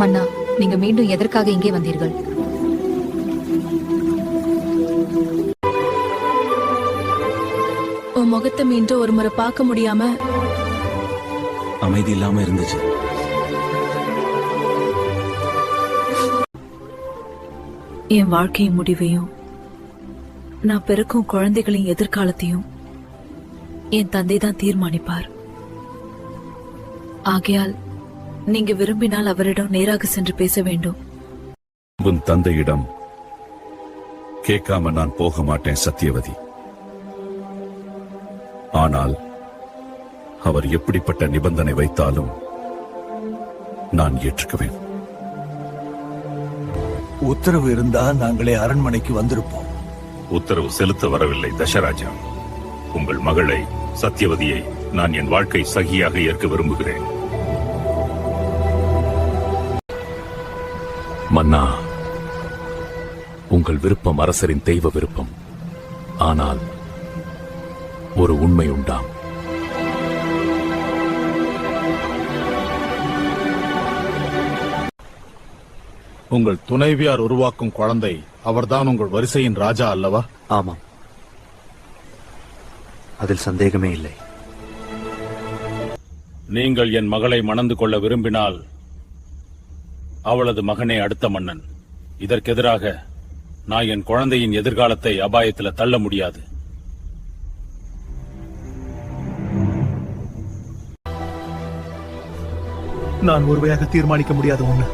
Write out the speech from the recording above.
மன்னா நீங்க மீண்டும் எதற்காக இங்கே வந்தீர்கள்? உன் முகத்தை மீண்டும் ஒரு முறை பார்க்க முடியாம? அமைதி இல்லாம இருந்துச்சு. என் வாழ்க்கையின் முடிவையும் நான் பிறக்கும் குழந்தைகளின் எதிர்காலத்தையும் என் தந்தை தான் தீர்மானிப்பார். ஆகையால் நீங்க விரும்பினால் அவரிடம் நேராக சென்று பேச வேண்டும். உன் தந்தையிடம் கேட்காம நான் போக மாட்டேன் சத்தியவதி ஆனால் அவர் எப்படிப்பட்ட நிபந்தனை வைத்தாலும் நான் ஏற்றுக்குவேன். உத்தரவு இருந்தா நாங்களே அரண்மனைக்கு வந்திருப்போம். உத்தரவு செலுத்த வரவில்லை தசராஜா. உங்கள் மகளை சத்தியவதியை நான் என் வாழ்க்கை சகியாக ஏற்க விரும்புகிறேன். மன்னா உங்கள் விருப்பம் அரசரின் தெய்வ விருப்பம். ஆனால் ஒரு உண்மை உண்டாம். உங்கள் துணைவியார் உருவாக்கும் குழந்தை அவர்தான் உங்கள் வரிசையின் ராஜா அல்லவா? ஆமாம். அதில் சந்தேகமே இல்லை. நீங்கள் என் மகளை மணந்து கொள்ள விரும்பினால் அவளது மகனே அடுத்த மன்னன். இதற்கெதிராக நான் என் குழந்தையின் எதிர்காலத்தை அபாயத்துல தள்ள முடியாது. நான் ஒருவையாக தீர்மானிக்க முடியாத ஒன்று